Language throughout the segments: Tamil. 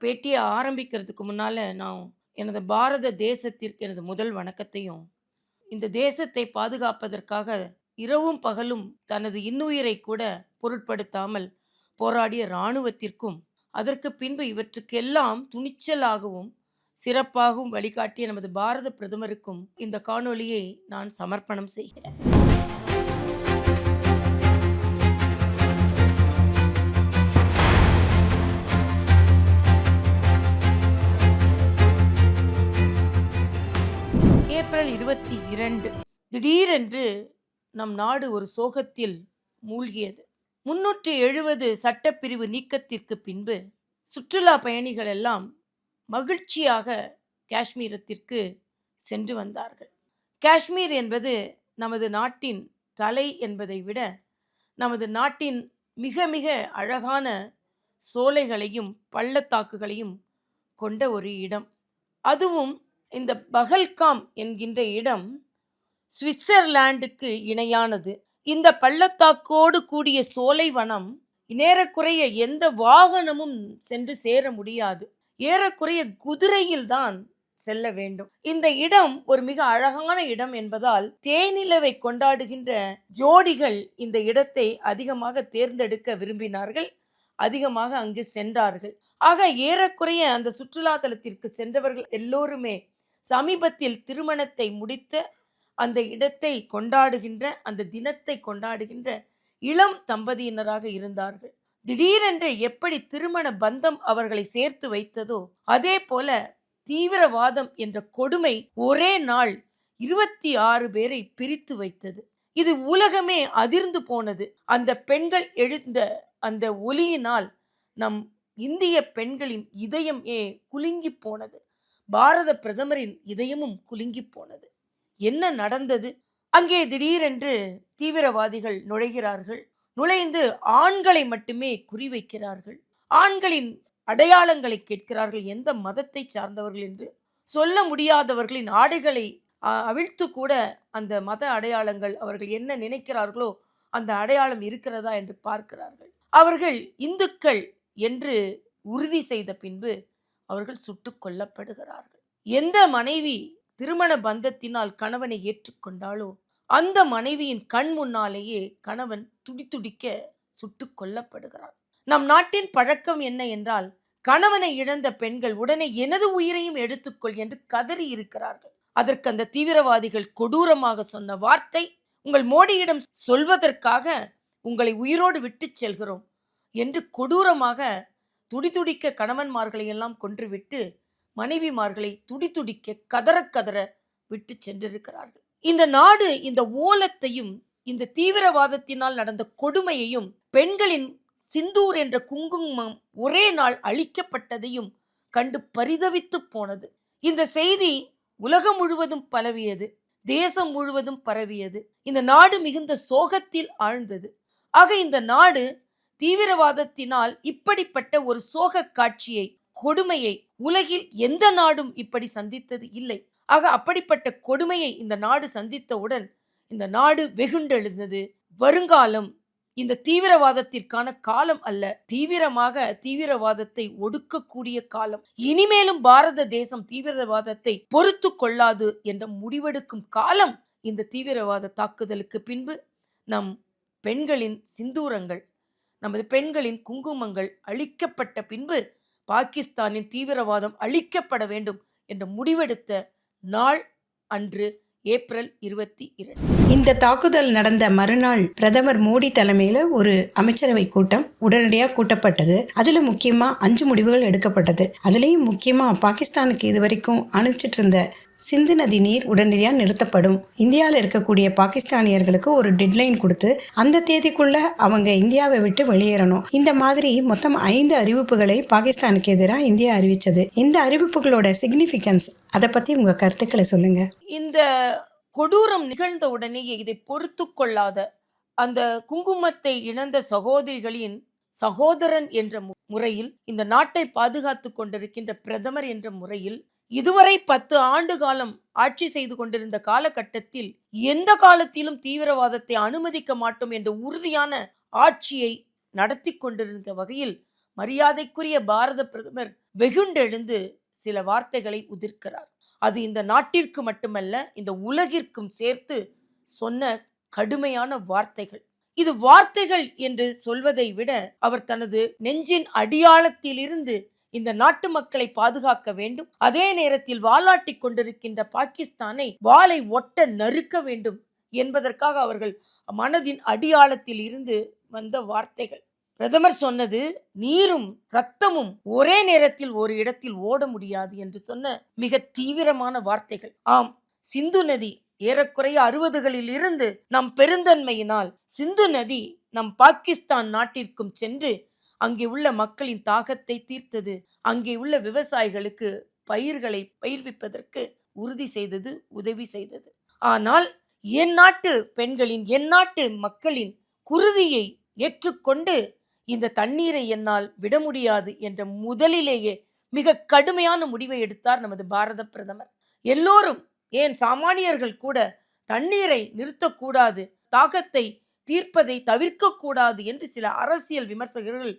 பேட்டியை ஆரம்பிக்கிறதுக்கு முன்னால் நான் எனது பாரத தேசத்திற்கு எனது முதல் வணக்கத்தையும் இந்த தேசத்தை பாதுகாப்பதற்காக இரவும் பகலும் தனது இன்னுயிரை கூட பொருட்படுத்தாமல் போராடிய இராணுவத்திற்கும் அதற்கு பின்பு இவற்றுக்கெல்லாம் துணிச்சலாகவும் சிறப்பாகவும் வழிகாட்டிய நமது பாரத பிரதமருக்கும் இந்த காணொலியை நான் சமர்ப்பணம் செய்கிறேன். ஏப்ரல் இருபத்தி இரண்டு. திடீரென்று நம் நாடு ஒரு சோகத்தில் மூழ்கியது. முன்னூற்றி எழுபது சட்டப்பிரிவு நீக்கத்திற்கு பின்பு சுற்றுலா பயணிகள் எல்லாம் மகிழ்ச்சியாக காஷ்மீரத்திற்கு சென்று வந்தார்கள். காஷ்மீர் என்பது நமது நாட்டின் தலை என்பதை விட நமது நாட்டின் மிக மிக அழகான சோலைகளையும் பள்ளத்தாக்குகளையும் கொண்ட ஒரு இடம். அதுவும் இந்த பகல்காம் என்கின்ற இடம் சுவிட்சர்லாண்டுக்கு இணையானது. இந்த பள்ளத்தாக்கோடு கூடிய சோலை வனம் நேரக்குறைய எந்த வாகனமும் சென்று சேர முடியாது. ஏறக்குறைய குதிரையில் தான் செல்ல வேண்டும். இந்த இடம் ஒரு மிக அழகான இடம் என்பதால் தேனிலவை கொண்டாடுகின்ற ஜோடிகள் இந்த இடத்தை அதிகமாக தேர்ந்தெடுக்க விரும்பினார்கள். அதிகமாக அங்கு சென்றார்கள். ஆக ஏறக்குறைய அந்த சுற்றுலா தலத்திற்கு சென்றவர்கள் எல்லோருமே சமீபத்தில் திருமணத்தை முடித்த அந்த இடத்தை கொண்டாடுகின்ற அந்த தினத்தை கொண்டாடுகின்ற இளம் தம்பதியினராக இருந்தார்கள். திடீரென்று எப்படி திருமண பந்தம் அவர்களை சேர்த்து வைத்ததோ அதே போல தீவிரவாதம் என்ற கொடுமை ஒரே நாள் இருபத்தி ஆறு பேரை பிரித்து வைத்தது. இது உலகமே அதிர்ந்து போனது. அந்த பெண்கள் எழுந்த அந்த ஒலியினால் நம் இந்திய பெண்களின் இதயம் ஏ குலுங்கி போனது. பாரத பிரதமரின் இதயமும் குலுங்கி போனது. என்ன நடந்தது? அங்கே திடீரென்று தீவிரவாதிகள் நுழைகிறார்கள். நுழைந்து ஆண்களை மட்டுமே குறிவைக்கிறார்கள். ஆண்களின் அடையாளங்களை கேட்கிறார்கள். எந்த மதத்தை சார்ந்தவர்கள் என்று. சொல்ல முடியாதவர்களின் ஆடைகளை அவிழ்த்து கூட அந்த மத அடையாளங்கள் அவர்கள் என்ன நினைக்கிறார்களோ அந்த அடையாளம் இருக்கிறதா என்று பார்க்கிறார்கள். அவர்கள் இந்துக்கள் என்று உறுதி செய்த பின்பு அவர்கள் சுட்டுக் கொல்லப்படுகிறார்கள். எந்த மனைவி திருமண பந்தத்தினால் கணவனை ஏற்றுக்கொண்டாலோ அந்த மனைவியின் கண் முன்னாலேயே கணவன் துடித்துடிக்க சுட்டு கொல்லப்படுகிறார் நம் நாட்டின் பழக்கம் என்ன என்றால் கணவனை இழந்த பெண்கள் உடனே எனது உயிரையும் எடுத்துக்கொள் என்று கதறி இருக்கிறார்கள். அதற்கு அந்த தீவிரவாதிகள் கொடூரமாக சொன்ன வார்த்தை உங்கள் மோடியிடம் சொல்வதற்காக உங்களை உயிரோடு விட்டு செல்கிறோம் என்று கொடூரமாக துடிதுடிக்க கணவன்மார்களை எல்லாம் கொன்றுவிட்டு மனைவிமார்களை துடிதுடிக்க கதற கதற விட்டு சென்றிருக்கிறார்கள். இந்த நாடு இந்த ஓலத்தையும் இந்த தீவிரவாதத்தினால் நடந்த கொடுமையையும் பெண்களின் சிந்தூர் என்ற குங்குமம் ஒரே நாள் அழிக்கப்பட்டதையும் கண்டு பரிதவித்து போனது. இந்த செய்தி உலகம் முழுவதும் பரவியது தேசம் முழுவதும் பரவியது. இந்த நாடு மிகுந்த சோகத்தில் ஆழ்ந்தது. ஆக இந்த நாடு தீவிரவாதத்தினால் இப்படிப்பட்ட ஒரு சோக காட்சியை கொடுமையை உலகில் எந்த நாடும் இப்படி சந்தித்தது இல்லை. ஆக அப்படிப்பட்ட கொடுமையை இந்த நாடு சந்தித்தவுடன் இந்த நாடு வெகுண்டெழுந்தது. வருங்காலம் இந்த தீவிரவாதத்திற்கான காலம் அல்ல தீவிரமாக தீவிரவாதத்தை ஒடுக்கக்கூடிய காலம். இனிமேலும் பாரத தேசம் தீவிரவாதத்தை பொறுத்து கொள்ளாது என்ற முடிவெடுக்கும் காலம் இந்த தீவிரவாத தாக்குதலுக்கு பின்பு. நம் பெண்களின் சிந்தூரங்கள் நமது பெண்களின் குங்குமங்கள் அழிக்கப்பட்ட பின்பு பாகிஸ்தானின் தீவிரவாதம் அழிக்கப்பட வேண்டும் என்று முடிவெடுத்த நாள் அன்று ஏப்ரல் இருபத்தி இரண்டு. இந்த தாக்குதல் நடந்த மறுநாள் பிரதமர் மோடி தலைமையில் ஒரு அமைச்சரவை கூட்டம் உடனடியாக கூட்டப்பட்டது. அதில் முக்கியமாக அஞ்சு முடிவுகள் எடுக்கப்பட்டது. அதுலேயும் முக்கியமாக பாகிஸ்தானுக்கு இது வரைக்கும் அனுப்பிச்சிட்டு இருந்த சிந்து நதி நீர் உடனடியாக நிறுத்தப்படும். இந்தியாவில் இருக்கக்கூடிய பாகிஸ்தானியர்களுக்கு ஒரு டெட்லைன் கொடுத்து அந்த தேதிக்குள்ள அவங்க இந்தியாவை விட்டு வெளியேறணும். இந்த மாதிரி மொத்தம் ஐந்து அறிவிப்புகளை பாகிஸ்தானுக்கு எதிராக இந்தியா அறிவிச்சது. இந்த அறிவிப்புகளோட சிக்னிஃபிகன்ஸ் அதை பற்றி உங்கள் கருத்துக்களை சொல்லுங்க. இந்த கொடூரம் நிகழ்ந்த உடனேயே இதை பொறுத்து கொள்ளாத அந்த குங்குமத்தை இழந்த சகோதரிகளின் சகோதரன் என்ற முறையில் இந்த நாட்டை பாதுகாத்து கொண்டிருக்கின்ற பிரதமர் என்ற முறையில் இதுவரை பத்து ஆண்டு காலம் ஆட்சி செய்து கொண்டிருந்த காலகட்டத்தில் எந்த காலத்திலும் தீவிரவாதத்தை அனுமதிக்க மாட்டோம் என்ற உறுதியான ஆட்சியை நடத்தி கொண்டிருந்த வகையில் மரியாதைக்குரிய பாரத பிரதமர் வெகுண்டெழுந்து சில வார்த்தைகளை உதிர்க்கிறார். அது இந்த நாட்டிற்கு மட்டுமல்ல இந்த உலகிற்கும் சேர்த்து சொன்ன கடுமையான வார்த்தைகள். இது வார்த்தைகள் என்று சொல்வதை விட அவர் தனது நெஞ்சின் அடியாளத்திலிருந்து இந்த நாட்டு மக்களை பாதுகாக்க வேண்டும். அதே நேரத்தில் வாலாட்டிக் கொண்டிருக்கின்ற பாகிஸ்தானை வாளை ஒட்ட நறுக்க வேண்டும் என்பதற்காக அவர்கள் மனதின் அடியாளத்தில் இருந்து வந்த வார்த்தைகள். பிரதமர் சொன்னது நீரும் ரத்தமும் ஒரே நேரத்தில் ஒரு இடத்தில் ஓட முடியாது என்று சொன்ன மிக தீவிரமான வார்த்தைகள். ஆம் சிந்து நதி ஏறக்குறைய அறுபதுகளில் இருந்து நம் பெருந்தன்மையினால் சிந்து நதி நம் பாகிஸ்தான் நாட்டிற்கும் சென்று அங்கே உள்ள மக்களின் தாகத்தை தீர்த்தது. அங்கே உள்ள விவசாயிகளுக்கு பயிர்களை பயிர்விப்பதற்கு உறுதி செய்தது உதவி செய்தது. ஆனால் என் நாட்டு பெண்களின் என் நாட்டு மக்களின் குருதியை ஏற்றுக்கொண்டு இந்த தண்ணீரை என்னால் விட முடியாது என்ற முதலிலேயே மிக கடுமையான முடிவை எடுத்தார் நமது பாரத பிரதமர். எல்லோரும் ஏன் சாமானியர்கள் கூட தண்ணீரை நிறுத்தக்கூடாது தாகத்தை தீர்ப்பதை தவிர்க்கக்கூடாது என்று சில அரசியல் விமர்சகர்கள்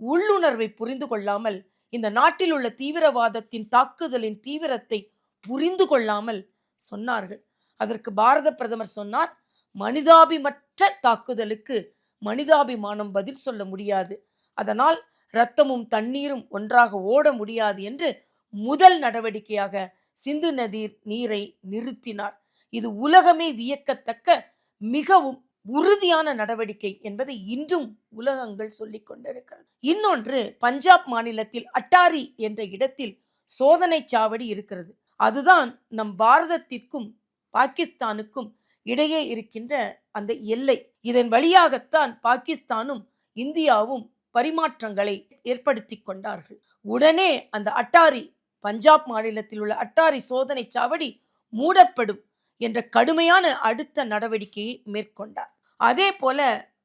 உள்ளுணர்வை புரிந்து கொள்ளாமல் இந்த நாட்டில் உள்ள தீவிரவாதத்தின் தாக்குதலின் தீவிரத்தை புரிந்து கொள்ளாமல் சொன்னார்கள். அதற்கு பாரத பிரதமர் சொன்னார் மனிதாபிமற்ற தாக்குதலுக்கு மனிதாபிமானம் பதில் சொல்ல முடியாது. அதனால் இரத்தமும் தண்ணீரும் ஒன்றாக ஓட முடியாது என்று முதல் நடவடிக்கையாக சிந்து நதிர் நீரை நிறுத்தினார். இது உலகமே வியக்கத்தக்க மிகவும் உறுதியான நடவடிக்கை என்பதை இன்றும் உலகங்கள் சொல்லிக் கொண்டிருக்கிறது. இன்னொன்று பஞ்சாப் மாநிலத்தில் அட்டாரி என்ற இடத்தில் சோதனை சாவடி இருக்கிறது. அதுதான் நம் பாரதத்திற்கும் பாகிஸ்தானுக்கும் இடையே இருக்கின்ற அந்த எல்லை. இதன் வழியாகத்தான் பாகிஸ்தானும் இந்தியாவும் பரிமாற்றங்களை ஏற்படுத்தி கொண்டார்கள். உடனே அந்த அட்டாரி பஞ்சாப் மாநிலத்தில் உள்ள அட்டாரி சோதனை சாவடி மூடப்படும் என்ற கடுமையான அடுத்த நடவடிக்கையை மேற்கொண்டார். அதே போல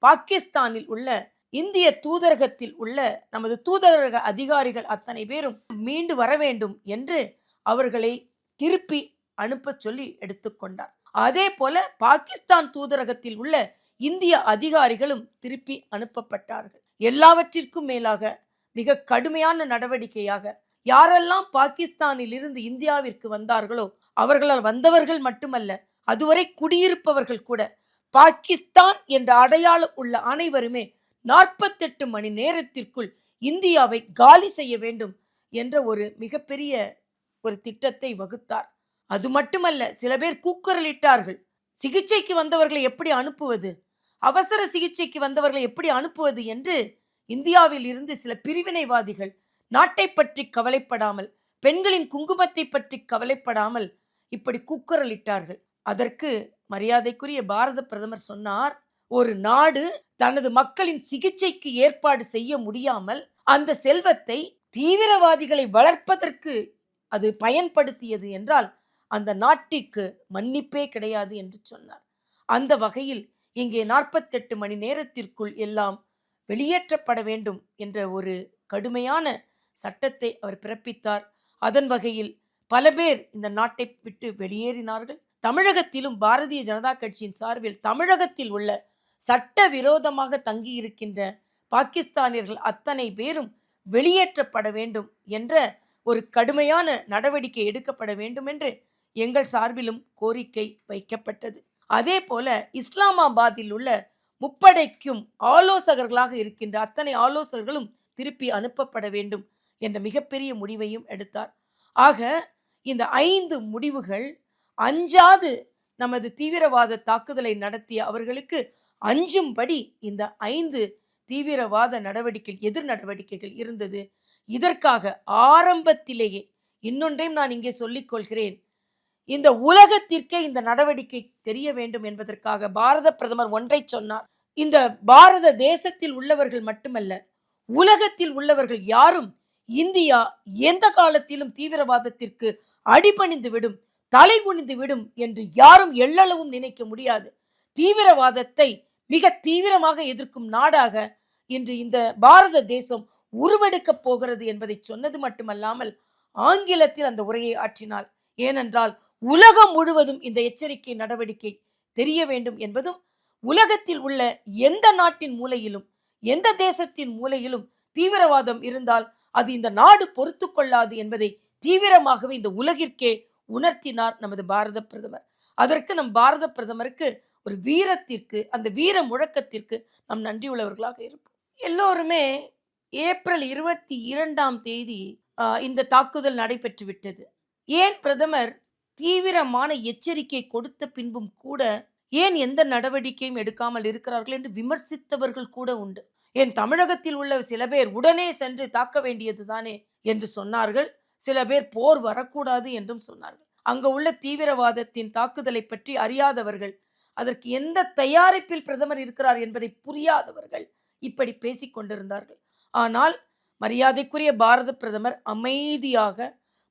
பாகிஸ்தானில் உள்ள இந்திய தூதரகத்தில் உள்ள நமது தூதரக அதிகாரிகள் அத்தனை பேரும் மீண்டு வர வேண்டும் என்று அவர்களை திருப்பி அனுப்ப சொல்லி எடுத்துக்கொண்டார் அதே போல பாகிஸ்தான் தூதரகத்தில் உள்ள இந்திய அதிகாரிகளும் திருப்பி அனுப்பப்பட்டார்கள். எல்லாவற்றிற்கும் மேலாக மிக கடுமையான நடவடிக்கையாக யாரெல்லாம் பாகிஸ்தானில் இருந்து இந்தியாவிற்கு வந்தார்களோ அவர்களால் வந்தவர்கள் மட்டுமல்ல அதுவரை குடியிருப்பவர்கள் கூட பாகிஸ்தான் என்ற அடையாளம் உள்ள அனைவருமே நாற்பத்தெட்டு மணி நேரத்திற்குள் இந்தியாவை காலி செய்ய வேண்டும் என்ற ஒரு மிகப்பெரிய ஒரு திட்டத்தை வகுத்தார். அது மட்டுமல்ல சில பேர் கூக்குரலிட்டார்கள். சிகிச்சைக்கு வந்தவர்களை எப்படி அனுப்புவது? அவசர சிகிச்சைக்கு வந்தவர்களை எப்படி அனுப்புவது என்று இந்தியாவில் இருந்து சில பிரிவினைவாதிகள் நாட்டை பற்றி கவலைப்படாமல் பெண்களின் குங்குமத்தை பற்றி கவலைப்படாமல் இப்படி கூக்குரலிட்டார்கள். அதற்கு மரியாதைக்குரிய பாரத பிரதமர் சொன்னார் ஒரு நாடு தனது மக்களின் சிகிச்சைக்கு ஏற்பாடு செய்ய முடியாமல் அந்த செல்வத்தை தீவிரவாதிகளை வளர்ப்பதற்கு அது பயன்படுத்தியது என்றால் அந்த நாட்டிற்கு மன்னிப்பே கிடையாது என்று சொன்னார். அந்த வகையில் இங்கே நாற்பத்தெட்டு மணி நேரத்திற்குள் எல்லாம் வெளியேற்றப்பட வேண்டும் என்ற ஒரு கடுமையான சட்டத்தை அவர் பிறப்பித்தார். அதன் வகையில் பல பேர் இந்த நாட்டை விட்டு வெளியேறினார்கள். தமிழகத்திலும் பாரதிய ஜனதா கட்சியின் சார்பில் தமிழகத்தில் உள்ள சட்ட விரோதமாக தங்கியிருக்கின்ற பாகிஸ்தானியர்கள் அத்தனை பேரும் வெளியேற்றப்பட வேண்டும் என்ற ஒரு கடுமையான நடவடிக்கை எடுக்கப்பட வேண்டும் என்று எங்கள் சார்பிலும் கோரிக்கை வைக்கப்பட்டது. அதே போல இஸ்லாமாபாத்தில் உள்ள முப்படைக்கும் ஆலோசகர்களாக இருக்கின்ற அத்தனை ஆலோசகர்களும் திருப்பி அனுப்பப்பட வேண்டும். என்ற மிகப்பெரிய முடிவையும் எடுத்தார். ஆக இந்த ஐந்து முடிவுகள் அஞ்சாது நமது தீவிரவாத தாக்குதலை நடத்திய அவர்களுக்கு அஞ்சும்படி இந்த ஐந்து தீவிரவாத நடவடிக்கை எதிர் நடவடிக்கைகள் இருந்தது. இதற்காக ஆரம்பத்திலேயே இன்னொன்றையும் நான் இங்கே சொல்லிக்கொள்கிறேன் இந்த உலகத்திற்கே இந்த நடவடிக்கை தெரிய வேண்டும் என்பதற்காக பாரத பிரதமர் ஒன்றை சொன்னார். இந்த பாரத தேசத்தில் உள்ளவர்கள் மட்டுமல்ல உலகத்தில் உள்ளவர்கள் யாரும் இந்தியா எந்த காலத்திலும் தீவிரவாதத்திற்கு அடிபணிந்து விடும் தலை குனிந்து விடும் என்று யாரும் எள்ளளவும் நினைக்க முடியாது. தீவிரவாதத்தை மிக தீவிரமாக எதிர்க்கும் நாடாக இன்று இந்த பாரத தேசம் உருவெடுக்கப் போகிறது என்பதை சொன்னது மட்டுமல்லாமல் ஆங்கிலத்தில் அந்த உரையை ஆற்றினாள். ஏனென்றால் உலகம் முழுவதும் இந்த எச்சரிக்கை நடவடிக்கை தெரிய வேண்டும் என்பதும் உலகத்தில் உள்ள எந்த நாட்டின் மூலையிலும் எந்த தேசத்தின் மூலையிலும் தீவிரவாதம் இருந்தால் அது இந்த நாடு பொறுத்து கொள்ளாது என்பதை தீவிரமாகவே இந்த உலகிற்கே உணர்த்தினார் நமது பாரத பிரதமர். அதற்கு நம் பாரத பிரதமருக்கு ஒரு வீரத்திற்கு அந்த வீர முழக்கத்திற்கு நாம் நன்றியுள்ளவர்களாக இருப்போம். எல்லோருமே ஏப்ரல் இருபத்தி இரண்டாம் தேதி இந்த தாக்குதல் நடைபெற்று விட்டது. ஏன் பிரதமர் தீவிரமான எச்சரிக்கை கொடுத்த பின்பும் கூட ஏன் எந்த நடவடிக்கையும் எடுக்காமல் இருக்கிறார்கள் என்று விமர்சித்தவர்கள் கூட உண்டு. என் தமிழகத்தில் உள்ள சில பேர் உடனே சென்று தாக்க வேண்டியது தானே என்று சொன்னார்கள். சில பேர் போர் வரக்கூடாது என்றும் சொன்னார்கள். அங்கு உள்ள தீவிரவாதத்தின் தாக்குதலை பற்றி அறியாதவர்கள் அதற்கு எந்த தயாரிப்பில் பிரதமர் இருக்கிறார் என்பதை புரியாதவர்கள் இப்படி பேசிக் கொண்டிருந்தார்கள். ஆனால் மரியாதைக்குரிய பாரத பிரதமர் அமைதியாக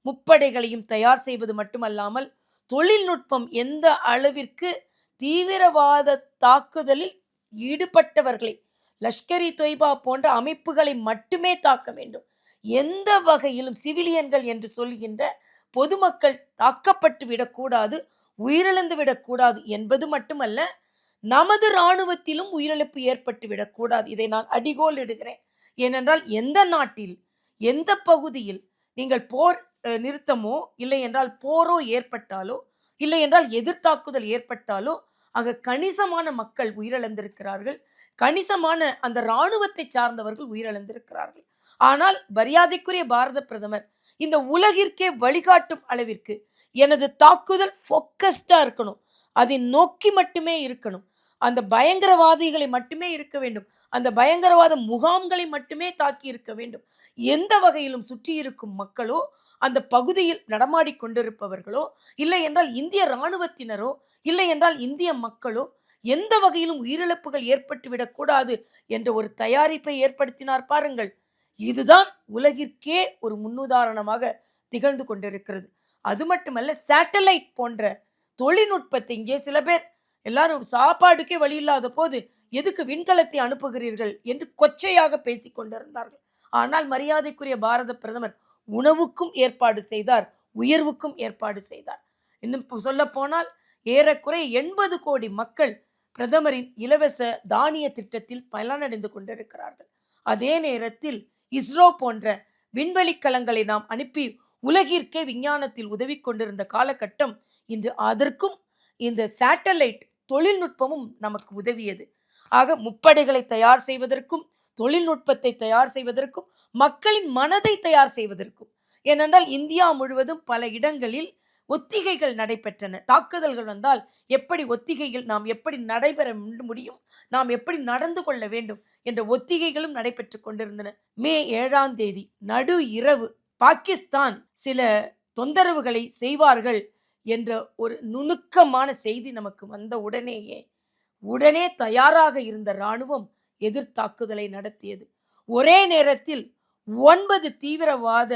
முப்படைகளையும் தயார் செய்வது மட்டுமல்லாமல் தொழில்நுட்பம் எந்த அளவிற்கு தீவிரவாத தாக்குதலில் ஈடுபட்டவர்களை லஷ்கர் இ தொய்பா போன்ற அமைப்புகளை மட்டுமே தாக்க வேண்டும். எந்த வகையிலும் சிவிலியன்கள் என்று சொல்கின்ற பொதுமக்கள் தாக்கப்பட்டு விடக்கூடாது உயிரிழந்து விடக்கூடாது என்பது மட்டுமல்ல நமது இராணுவத்திலும் உயிரிழப்பு ஏற்பட்டு விடக்கூடாது. இதை நான் அடிகோல் இடுகிறேன். ஏனென்றால் எந்த நாட்டில் எந்த பகுதியில் நீங்கள் போர் நிறுத்தமோ இல்லை என்றால் போரோ ஏற்பட்டாலோ இல்லை என்றால் எதிர்த்தாக்குதல் ஏற்பட்டாலோ ஆக கணிசமான மக்கள் உயிரிழந்திருக்கிறார்கள். கணிசமான அந்த இராணுவத்தை சார்ந்தவர்கள் உயிரிழந்திருக்கிறார்கள். ஆனால் மரியாதைக்குரிய பாரத பிரதமர் இந்த உலகிற்கே வழிகாட்டும் அளவிற்கு எனது தாக்குதல் ஃபோக்கஸ்டாக இருக்கணும். அதை நோக்கி மட்டுமே இருக்கணும். அந்த பயங்கரவாதிகளை மட்டுமே இருக்க வேண்டும். அந்த பயங்கரவாத முகாம்களை மட்டுமே தாக்கி இருக்க வேண்டும். எந்த வகையிலும் சுற்றி இருக்கும் மக்களோ அந்த பகுதியில் நடமாடி கொண்டிருப்பவர்களோ இல்லை என்றால் இந்திய இராணுவத்தினரோ இல்லை என்றால் இந்திய மக்களோ எந்த வகையிலும் உயிரிழப்புகள் ஏற்பட்டுவிடக் கூடாது என்ற ஒரு தயாரிப்பை ஏற்படுத்தினார் பாருங்கள். இதுதான் உலகிற்கே ஒரு முன்னுதாரணமாக திகழ்ந்து கொண்டிருக்கிறது. அது மட்டுமல்ல சேட்டலைட் போன்ற தொழில்நுட்பத்தை இங்கே சில பேர் எல்லாரும் சாப்பாடுக்கே வழி இல்லாத போது எதுக்கு விண்கலத்தை அனுப்புகிறீர்கள் என்று கொச்சையாக பேசிக் கொண்டிருந்தார்கள். ஆனால் மரியாதைக்குரிய பாரத பிரதமர் உணவுக்கும் ஏற்பாடு செய்தார் உயர்வுக்கும் ஏற்பாடு செய்தார். இன்னும் சொல்ல போனால் ஏறக்குறைய எண்பது கோடி மக்கள் பிரதமரின் இலவச தானிய திட்டத்தில் பலனடைந்து கொண்டிருக்கிறார்கள். அதே நேரத்தில் இஸ்ரோ போன்ற விண்வெளி கலங்களை நாம் அனுப்பி உலகிற்கே விஞ்ஞானத்தில் உதவி கொண்டிருந்த காலகட்டம் இன்று அதற்கும் இந்த சேட்டலைட் தொழில்நுட்பமும் நமக்கு உதவியது. ஆக முப்படைகளை தயார் செய்வதற்கும் தொழில்நுட்பத்தை தயார் செய்வதற்கும் மக்களின் மனதை தயார் செய்வதற்கும். ஏனென்றால் இந்தியா முழுவதும் பல இடங்களில் ஒத்திகைகள் நடைபெற்றன. தாக்குதல்கள் வந்தால் எப்படி ஒத்திகைகள் நாம் எப்படி நடைபெற முடியும்? நாம் எப்படி நடந்து கொள்ள வேண்டும்? என்ற ஒத்திகைகளும் நடைபெற்று கொண்டிருந்தன. மே ஏழாம் தேதி நடு இரவு பாகிஸ்தான் சில தொந்தரவுகளை செய்வார்கள் என்ற ஒரு நுணுக்கமான செய்தி நமக்கு வந்த உடனேயே உடனே தயாராக இருந்த இராணுவம் எதிர்த்தாக்குதலை நடத்தியது. ஒரே நேரத்தில் ஒன்பது தீவிரவாத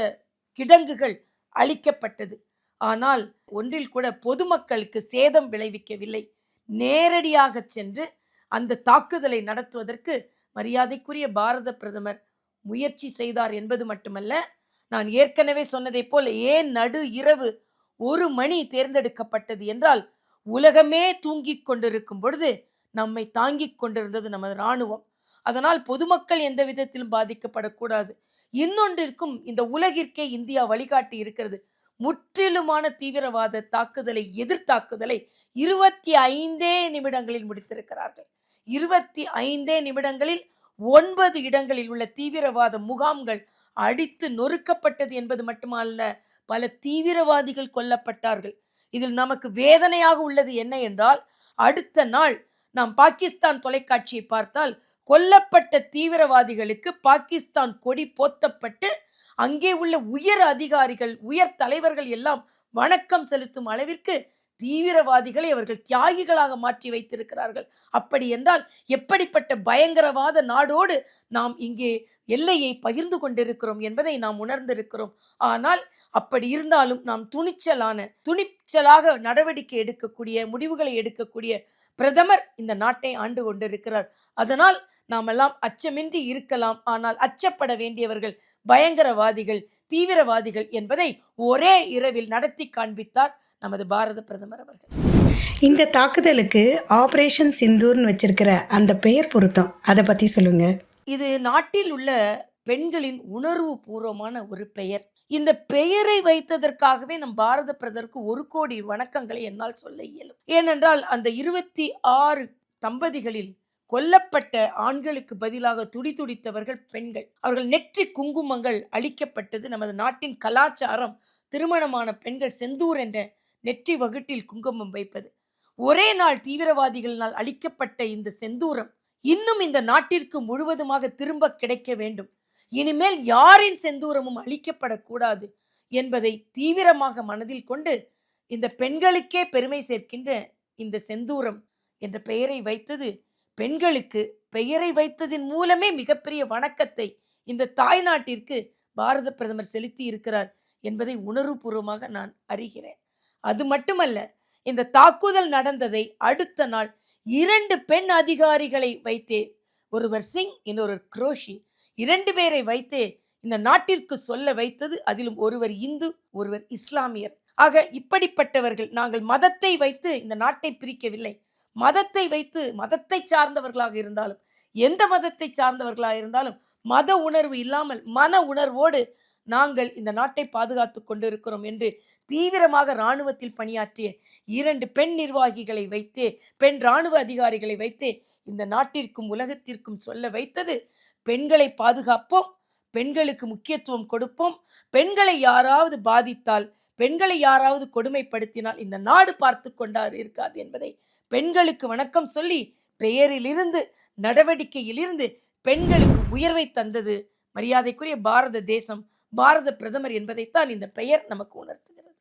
கிடங்குகள் அழிக்கப்பட்டது. ஆனால் ஒன்றில் கூட பொதுமக்களுக்கு சேதம் விளைவிக்கவில்லை. நேரடியாக சென்று அந்த தாக்குதலை நடத்துவதற்கு மரியாதைக்குரிய பாரத பிரதமர் முயற்சி செய்தார் என்பது மட்டுமல்ல நான் ஏற்கனவே சொன்னதைப் போல் ஏன் நடு இரவு ஒரு மணி தேர்ந்தெடுக்கப்பட்டது என்றால் உலகமே தூங்கிக் கொண்டிருக்கும் பொழுது நம்மை தாங்கிக் கொண்டிருந்தது நமது இராணுவம். அதனால் பொதுமக்கள் எந்த விதத்திலும் பாதிக்கப்படக்கூடாது இன்னொன்றிற்கும் இந்த உலகிற்கே இந்தியா வழிகாட்டி இருக்கிறது. முற்றிலுமான தீவிரவாத தாக்குதலை எதிர்த்தாக்குதலை இருபத்தி ஐந்தே நிமிடங்களில் முடித்திருக்கிறார்கள். இருபத்தி ஐந்தே நிமிடங்களில் ஒன்பது இடங்களில் உள்ள தீவிரவாத முகாம்கள் அடித்து நொறுக்கப்பட்டது என்பது மட்டுமல்ல பல தீவிரவாதிகள் கொல்லப்பட்டார்கள். இதில் நமக்கு வேதனையாக உள்ளது என்ன என்றால் அடுத்த நாள் நாம் பாகிஸ்தான் தொலைக்காட்சியை பார்த்தால் கொல்லப்பட்ட தீவிரவாதிகளுக்கு பாகிஸ்தான் கொடி போத்தப்பட்டு அங்கே உள்ள உயர் அதிகாரிகள் உயர் தலைவர்கள் எல்லாம் வணக்கம் செலுத்தும் அளவிற்கு தீவிரவாதிகளை அவர்கள் தியாகிகளாக மாற்றி வைத்திருக்கிறார்கள். அப்படி என்றால் எப்படிப்பட்ட பயங்கரவாத நாடோடு நாம் இங்கே எல்லையை பகிர்ந்து கொண்டிருக்கிறோம் என்பதை நாம் உணர்ந்திருக்கிறோம். ஆனால் அப்படி இருந்தாலும் நாம் துணிச்சலான துணிச்சலாக நடவடிக்கை எடுக்கக்கூடிய முடிவுகளை எடுக்கக்கூடிய பிரதமர் இந்த நாட்டை ஆண்டு கொண்டிருக்கிறார். அதனால் நாமெல்லாம் அச்சமின்றி இருக்கலாம். ஆனால் அச்சப்பட வேண்டியவர்கள் பயங்கரவாதிகள் தீவிரவாதிகள் என்பதை ஒரே இரவில் நடத்தி காண்பித்தார் நமது பாரத பிரதமர் அவர்கள். இந்த தாக்குதலுக்கு ஆபரேஷன் சிந்தூர்னு வச்சிருக்கிற அந்த பெயர் பொருத்தம். அதை பற்றி சொல்லுங்க. இது நாட்டில் உள்ள பெண்களின் உணர்வு பூர்வமான ஒரு பெயர். இந்த பெயரை வைத்ததற்காகவே நம் பாரத பிரதருக்கு ஒரு கோடி வணக்கங்களை என்னால் சொல்ல இயலும். ஏனென்றால் அந்த இருபத்தி ஆறு தம்பதிகளில் கொல்லப்பட்ட ஆண்களுக்கு பதிலாக துடிதுடித்தவர்கள் பெண்கள். அவர்கள் நெற்றி குங்குமங்கள் அளிக்கப்பட்டது நமது நாட்டின் கலாச்சாரம் திருமணமான பெண்கள் செந்தூர் என்ற நெற்றி வகுட்டில் குங்குமம் வைப்பது. ஒரே நாள் தீவிரவாதிகளினால் அளிக்கப்பட்ட இந்த செந்தூரம் இன்னும் இந்த நாட்டிற்கு முழுவதுமாக திரும்ப கிடைக்க வேண்டும். இனிமேல் யாரின் செந்தூரமும் அளிக்கப்படக்கூடாது என்பதை தீவிரமாக மனதில் கொண்டு இந்த பெண்களுக்கே பெருமை சேர்க்கின்ற இந்த செந்தூரம் என்ற பெயரை வைத்தது பெண்களுக்கு பெயரை வைத்ததின் மூலமே மிகப்பெரிய வணக்கத்தை இந்த தாய்நாட்டிற்கு பாரத பிரதமர் செலுத்தி இருக்கிறார் என்பதை உணர்வுபூர்வமாக நான் அறிகிறேன். அது மட்டுமல்ல இந்த தாக்குதல் நடந்ததை அடுத்த நாள் இரண்டு பெண் அதிகாரிகளை வைத்தே ஒருவர் சிங் இன்னொரு குரோஷி இரண்டு பேரை வைத்தே இந்த நாட்டிற்கு சொல்ல வைத்தது. அதிலும் ஒருவர் இந்து ஒருவர் இஸ்லாமியர். ஆக இப்படிப்பட்டவர்கள் நாங்கள் மதத்தை வைத்து இந்த நாட்டை பிரிக்கவில்லை. மதத்தை வைத்து மதத்தை சார்ந்தவர்களாக இருந்தாலும் எந்த மதத்தை சார்ந்தவர்களாக இருந்தாலும் மத உணர்வு இல்லாமல் மன உணர்வோடு நாங்கள் இந்த நாட்டை பாதுகாத்து கொண்டிருக்கிறோம் என்று தீவிரமாக இராணுவத்தில் பணியாற்றிய இரண்டு பெண் நிர்வாகிகளை வைத்தே பெண் இராணுவ அதிகாரிகளை வைத்தே இந்த நாட்டிற்கும் உலகத்திற்கும் சொல்ல வைத்தது பெண்களை பாதுகாப்போம் பெண்களுக்கு முக்கியத்துவம் கொடுப்போம் பெண்களை யாராவது பாதித்தால் பெண்களை யாராவது கொடுமைப்படுத்தினால் இந்த நாடு பார்த்து கொண்டார் இருக்காது என்பதை பெண்களுக்கு வணக்கம் சொல்லி பெயரிலிருந்து நடவடிக்கையிலிருந்து பெண்களுக்கு உயர்வை தந்தது. மரியாதைக்குரிய பாரத தேசம் பாரத பிரதமர் என்பதைத்தான் இந்த பெயர் நமக்கு உணர்த்துகிறது.